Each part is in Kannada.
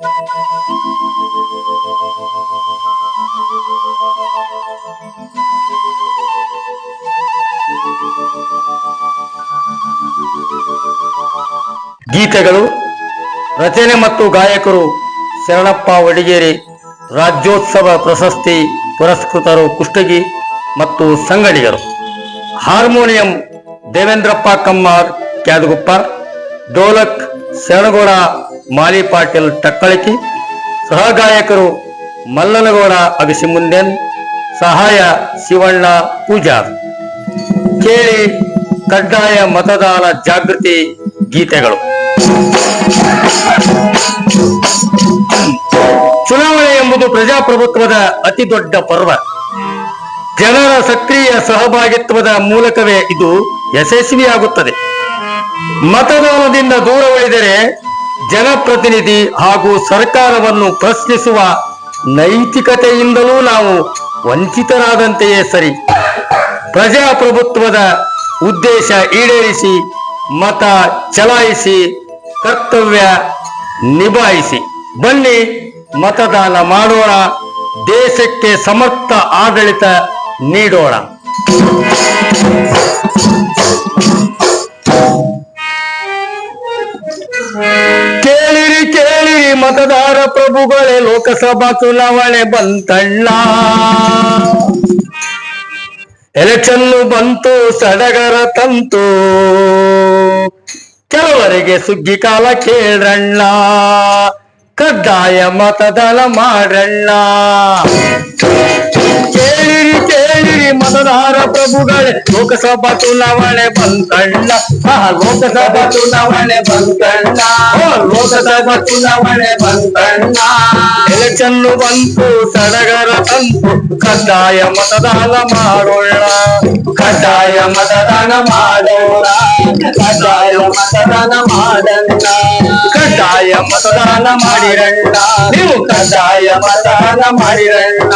ಗೀತೆಗಳು, ರಚನೆ ಮತ್ತು ಗಾಯಕರು ಶರಣಪ್ಪ ಒಡಿಗೇರಿ ರಾಜ್ಯೋತ್ಸವ ಪ್ರಶಸ್ತಿ ಪುರಸ್ಕೃತರು ಕುಷ್ಟಗಿ ಮತ್ತು ಸಂಗಡಿಗರು. ಹಾರ್ಮೋನಿಯಂ ದೇವೇಂದ್ರಪ್ಪ ಕಮ್ಮಾರ್, ಕ್ಯಾದಗುಪ್ಪ, ಡೋಲಕ್ ಶರಣಗೌಡ ಮಾಲಿ ಪಾಟೀಲ್ ಟಕ್ಕಳಕಿ, ಸಹಗಾಯಕರು ಮಲ್ಲನಗೌಡ ಅಗಸಿಮುಂದೆನ್, ಸಹಾಯ ಶಿವಣ್ಣ ಪೂಜಾರ್. ಕೇಳಿ ಕಡ್ಡಾಯ ಮತದಾನ ಜಾಗೃತಿ ಗೀತೆಗಳು. ಚುನಾವಣೆ ಎಂಬುದು ಪ್ರಜಾಪ್ರಭುತ್ವದ ಅತಿ ದೊಡ್ಡ ಪರ್ವ. ಜನರ ಸಕ್ರಿಯ ಸಹಭಾಗಿತ್ವದ ಮೂಲಕವೇ ಇದು ಯಶಸ್ವಿಯಾಗುತ್ತದೆ. ಮತದಾನದಿಂದ ದೂರ ಉಳಿದರೆ ಜನಪ್ರತಿನಿಧಿ ಹಾಗೂ ಸರ್ಕಾರವನ್ನು ಪ್ರಶ್ನಿಸುವ ನೈತಿಕತೆಯಿಂದಲೂ ನಾವು ವಂಚಿತರಾದಂತೆಯೇ ಸರಿ. ಪ್ರಜಾಪ್ರಭುತ್ವದ ಉದ್ದೇಶ ಈಡೇರಿಸಿ, ಮತ ಚಲಾಯಿಸಿ, ಕರ್ತವ್ಯ ನಿಭಾಯಿಸಿ. ಬನ್ನಿ ಮತದಾನ ಮಾಡೋಣ, ದೇಶಕ್ಕೆ ಸಮರ್ಥ ಆಡಳಿತ ನೀಡೋಣ. ಮತದಾರ ಪ್ರಭುಗಳೇ ಲೋಕಸಭಾ ಚುನಾವಣೆ ಬಂತಣ್ಣ. ಎಲೆಕ್ಷನ್ ಬಂತು, ಸಡಗರ ತಂತು. ಕೆಲವರಿಗೆ ಸುಗ್ಗಿ ಕಾಲ ಕೇಳಣ್ಣ ಕಡ್ಡಾಯ ಮತದಾನ ಮಾಡಣ್ಣ ಕೇಳಿರಿ ಮತದಾರ ಪ್ರಭುಗಳೇ ಲೋಕಸಭಾ ಚುನಾವಣೆ ಬಂತಣ್ಣ ಆ, ಲೋಕಸಭಾ ಚುನಾವಣೆ ಬಂತಣ್ಣ ಓ, ಲೋಕಸಭಾ ಚುನಾವಣೆ ಬಂತಣ್ಣ ಎಲೆಕ್ಷನ್ ಬಂತು ಸಡಗರ ತಂತು ಕಡ್ಡಾಯ ಮತದಾನ ಮಾಡೋಣ ಕಡ್ಡಾಯ ಮತದಾನ ಮಾಡೋಣ ಕಡ್ಡಾಯ ಮತದಾನ ಮಾಡಣ್ಣ ಕಡ್ಡಾಯ ಮತದಾನ ಮಾಡಿರಣ್ಣ ನೀವು ಕಡ್ಡಾಯ ಮತದಾನ ಮಾಡಿರಣ್ಣ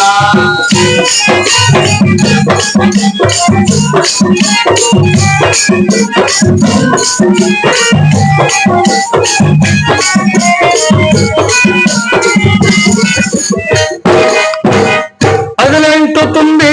ಹದಿನೆಂಟು ತುಂಬಿದ ಹೊಸ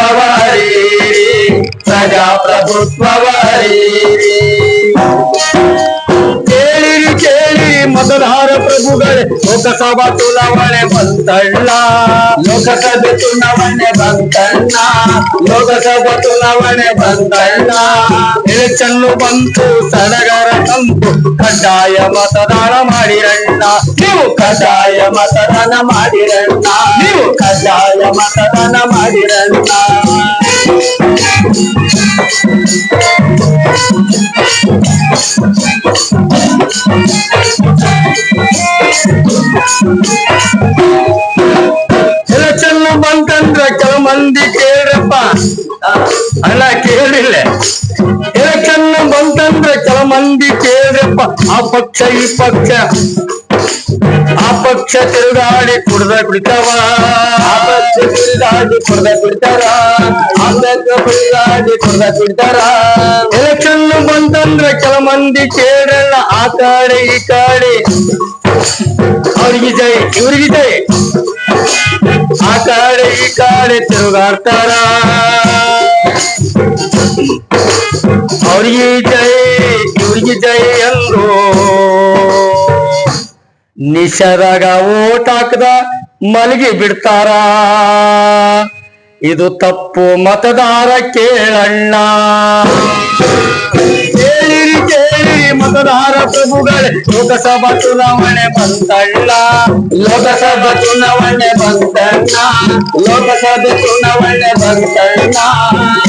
ಪ್ರಜಾಪ್ರಭುತ್ವವ ಅರೀರಿ ಪ್ರಜಾಪ್ರಭುತ್ವವ ಅರೀರಿ ಕೇಳಿರಿ ಕೇಳಿ ಮತದಾರ ಪ್ರಭುಗಳೇ ಲೋಕಸಭಾ ಚುನಾವಣೆ ಬಂತಣ್ಣ. ಲೋಕಸಭೆ ಚುನಾವಣೆ ಬಂತಣ್ಣ. ಲೋಕಸಭಾ ಚುನಾವಣೆ ಬಂತಣ್ಣ. ಎಲೆಕ್ಷನ್ ಬಂತು ಸಡಗರ ತಂತು ಕಡ್ಡಾಯ ಮತದಾನ ಮಾಡಿರಣ್ಣ. ನೀವು ಕಡ್ಡಾಯ ಮತದಾನ ಮಾಡಿರಣ್ಣ. ನೀವು ಕಡ್ಡಾಯ ಮತದಾನ ಮಾಡಿರಣ್ಣ. ಕೇಳಿಲ್ಲ ಎಲೆಕ್ಷನ್ ಬಂತಂದ್ರ ಕೆಲ ಮಂದಿ ಕೇಳ್ರಪ್ಪ ಆ ಪಕ್ಷ ಈ ಪಕ್ಷ ಆ ಪಕ್ಷ ತಿರುಗಾಡಿ ಕುಡ್ದ ಕುಡಿತಾವ ಆ ಪಕ್ಷ ತಿರುಗಾಡಿ ಕುಡ್ದ ಕುಡಿತಾರ ಆ ಪಕ್ಷ ತಿರುಗಾಡಿ ಕುಡ್ದ ಕುಡಿತಾರ ಎಲೆಕ್ಷನ್ ಬಂತಂದ್ರ ಕೆಲ ಮಂದಿ ಕೇಳಲ್ಲ ಆ ಕಡೆ ಈ ಕಡೆ ಅವ್ರಿಗೆ ಜೈ ಇವ್ರಿಗೆ ಜೈ ಆ ಕಡೆ ಈ ಕಾಡೆ ತಿರುಗಾಡ್ತಾರ ಅವ್ರಿಗೆ ಜಯ, ಇವ್ರಿಗೆ ಜಯ ಎಂದು ನಿಶರಾಗ ಓಟ್ ಹಾಕದ ಮಲಗಿ ಬಿಡ್ತಾರ. ಇದು ತಪ್ಪು ಮತದಾರ ಕೇಳಣ್ಣ. ಕೇಳಿರಿ ಕೇಳಿರಿ. ಮತದಾರ ಪ್ರಭುಗಳೇ, ಲೋಕಸಭಾ ಚುನಾವಣೆ ಬಂತಣ್ಣ ಲೋಕಸಭಾ ಚುನಾವಣೆ ಬಂತಣ್ಣ ಲೋಕಸಭೆ ಚುನಾವಣೆ ಬಂತಣ್ಣ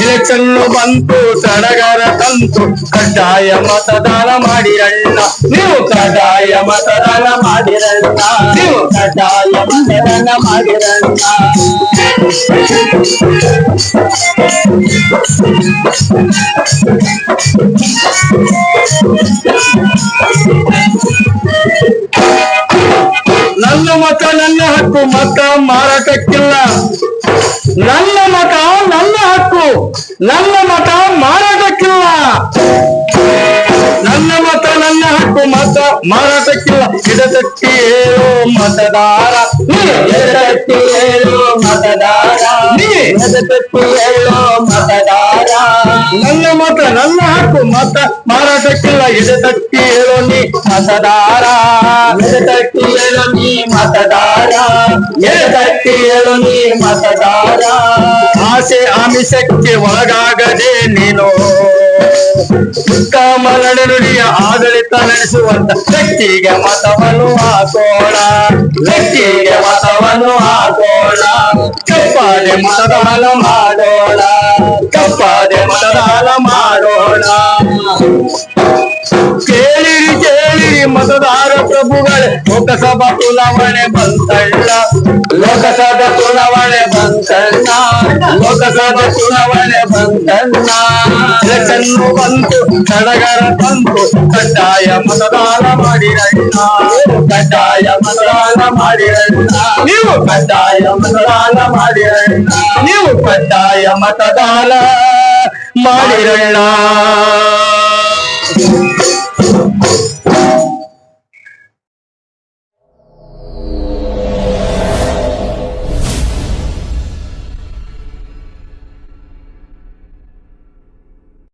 ಎಲೆಕ್ಷನ್ ಬಂತು, ಸಡಗರ ತಂತು, ಕಡ್ಡಾಯ ಮತದಾನ ಮಾಡಿರಣ್ಣ. ನೀವು ಕಡ್ಡಾಯ ಮತದಾನ ಮಾಡಿರಣ್ಣ. ನೀವು ಕಡ್ಡಾಯ ಮತದಾನ ಮಾಡಿರಣ್ಣ. ನನ್ನ ಮತ ನನ್ನ ಹಕ್ಕು ಮತ ಮಾರಾಟಕ್ಕಿಲ್ಲ ನನ್ನ ಮತ ನನ್ನ ಹಕ್ಕು ನನ್ನ ಮತ ಮಾರಾಟಕ್ಕಿಲ್ಲ ಮತ ಮಾರಾಟಕ್ಕಿಲ್ಲ ಎಡತಟ್ಟಿ ಹೇಳು ಮತದಾರ ನೀ ಎಡತಟ್ಟಿ ಹೇಳು ಮತದಾರ ನೀ ಎಡತಟ್ಟಿ ಹೇಳು ಮತದಾರ ನನ್ನ ಮತ ನನ್ನ ಹಕ್ಕು ಮತ ಮಾರಾಟಕ್ಕಿಲ್ಲ ಎಡತಟ್ಟಿ ಹೇಳು ನೀ ಮತದಾರ. ಹೇಳು ನೀ ಮತದಾರ. ಹೇಳು ನೀ ಮತದಾರ. ಆಸೆ ಆಮಿಷಕ್ಕೆ ಒಳಗಾಗದೆ ನೀನು. ನಡೆನುಡಿಯ ಆಡಳಿತ ನಡೆಸುವಂತ ವ್ಯಕ್ತಿಗೆ ಮತವನ್ನು ಹಾಕೋಣ. ವ್ಯಕ್ತಿಗೆ ಮತವನ್ನು ಹಾಕೋಣ. ಕಪ್ಪಾದೆ ಮತದಾನ ಮಾಡೋಣ. ಕಪ್ಪಾದೆ ಮತದಾನ ಮಾಡೋಣ. ಪ್ರಭುಗಳೇ ಲೋಕಸಭಾ ಚುನಾವಣೆ ಬಂತಣ್ಣ ಲೋಕಸಭಾ ಚುನಾವಣೆ ಬಂತಣ್ಣ ಲೋಕಸಭಾ ಚುನಾವಣೆ ಬಂತಣ್ಣ ಎಲೆಕ್ಷನ್ನು ಬಂತು ಸಡಗರ ಬಂತು ಕಡ್ಡಾಯ ಮತದಾನ ಮಾಡಿರಣ್ಣ ಕಡ್ಡಾಯ ಮತದಾನ ಮಾಡಿರಣ್ಣ ನೀವು ಕಡ್ಡಾಯ ಮತದಾನ ಮಾಡಿರಣ್ಣ ನೀವು ಕಡ್ಡಾಯ ಮತದಾನ ಮಾಡಿರಣ್ಣ